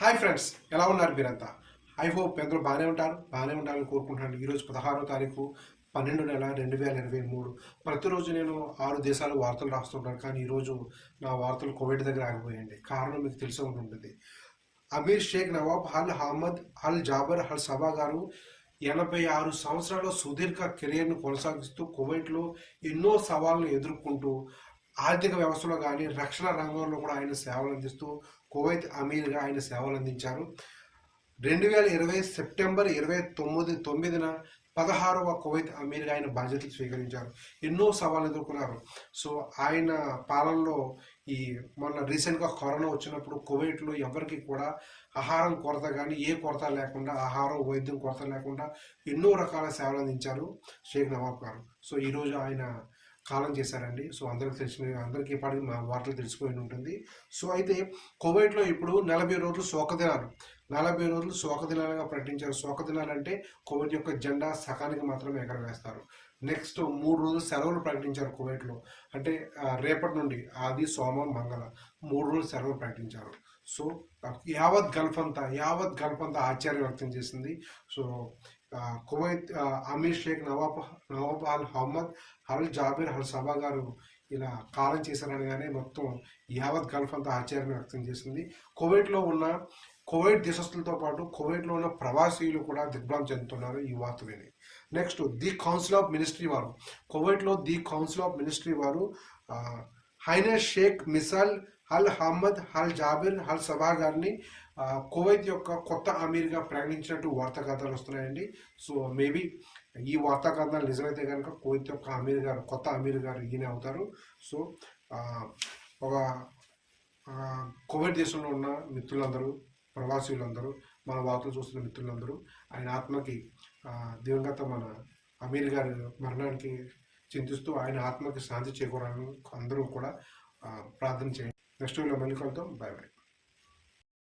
Hi friends ఎలా ఉన్నారు మీరంతా? ఐ హోప్ అందరూ బాగానే ఉంటారు. బాగానే ఉండాలని కోరుకుంటున్నాను. ఈరోజు పదహారో తారీఖు పన్నెండు నెల రెండు వేల ఇరవై మూడు. ప్రతిరోజు నేను ఆరు దేశాలు వార్తలు రాస్తుంటాను కానీ ఈరోజు నా వార్తలు కోవిడ్ దగ్గర ఆగిపోయాయండి. కారణం మీకు తెలిసే ఉంటుంది. అమీర్ షేక్ నవాబ్ హల్ అహ్మద్ హల్ జాబర్ హల్ సభా గారు ఎనభై ఆరు సంవత్సరాల సుదీర్ఘ కెరీర్ను కొనసాగిస్తూ కోవిడ్లో ఎన్నో సవాళ్ళను ఎదుర్కొంటూ ఆర్థిక వ్యవస్థలో కానీ రక్షణ రంగంలో కూడా ఆయన సేవలు అందిస్తూ కువైత్ అమీర్గా ఆయన సేవలు అందించారు. రెండు వేల ఇరవై సెప్టెంబర్ ఇరవై తొమ్మిది తొమ్మిదిన పదహారవ కువైత్ అమీర్గా ఆయన బాధ్యతలు స్వీకరించారు. ఎన్నో సవాళ్ళు ఎదుర్కొన్నారు. సో ఆయన పాలనలో ఈ మొన్న రీసెంట్గా కరోనా వచ్చినప్పుడు కువైట్లో ఎవరికి కూడా ఆహారం కొరత కానీ ఏ కొరత లేకుండా ఆహారం వైద్యం కొరత లేకుండా ఎన్నో రకాల సేవలు అందించారు షేక్ నవాబ్ గారు. సో ఈరోజు ఆయన కాలం చేశారండి. సో అందరికి తెలిసిన అందరికీ పాటు మా వార్తలు తెలిసిపోయి ఉంటుంది. సో అయితే కోవిడ్లో ఇప్పుడు నలభై రోజులు శోక దినాలు. నలభై రోజులు శోక దినాలుగా ప్రకటించారు. శోక దినాలు అంటే కోవిడ్ యొక్క జెండా సకానికి మాత్రమే ఎగరవేస్తారు. నెక్స్ట్ మూడు రోజులు సెలవులు ప్రకటించారు కువైట్లో అంటే రేపటి నుండి ఆది సోమ మంగళ మూడు రోజులు సెలవులు ప్రకటించారు. సో యావత్ గల్ఫ్ అంతా యావత్ గల్ఫ్ అంతా ఆశ్చర్యం వ్యక్తం చేసింది. So Kuwait Amir Sheikh Nawaf Nawaf Al Ahmad Al Jaber Al Sabah గారు ఇలా కాలం చేశారనగానే మొత్తం యావత్ గల్ఫ్ అంతా ఆశ్చర్యం వ్యక్తం చేసింది. కువైట్లో ఉన్న కువైట్ దేశస్తులతో పాటు కువైట్లో ఉన్న ప్రవాసీలు కూడా దిగ్భ్రాంతి చెందుతున్నారు ఈ వార్త విని. Next the council of ministry వారు. కువైట్లో ది కౌన్సిల్ ఆఫ్ మినిస్ట్రీ వారు హైనర్ షేక్ మిసాల్ హల్ అహ్మద్ హల్ జాబిర్ హల్ సభా గారిని కువైత్ యొక్క కొత్త అమీర్గా ప్రకటించినట్టు వార్తా కథనాలు వస్తున్నాయండి. సో మేబీ ఈ వార్తా కథనాలు నిజమైతే కనుక కువైత్ యొక్క అమీర్ గారు కొత్త అమీర్ గారు ఈయన అవుతారు. సో ఒక కువైట్ దేశంలో ఉన్న మిత్రులందరూ ప్రవాసీలందరూ మన వార్తలు చూస్తున్న మిత్రులందరూ ఆయన ఆత్మకి దివంగత మన అమీర్ గారి మరణానికి చింతిస్తూ ఆయన ఆత్మకి శాంతి చేకూరాలని అందరూ కూడా ప్రార్థన చేయండి. నెక్స్ట్ వీడియో మళ్ళీ కలుద్దాం. Bye bye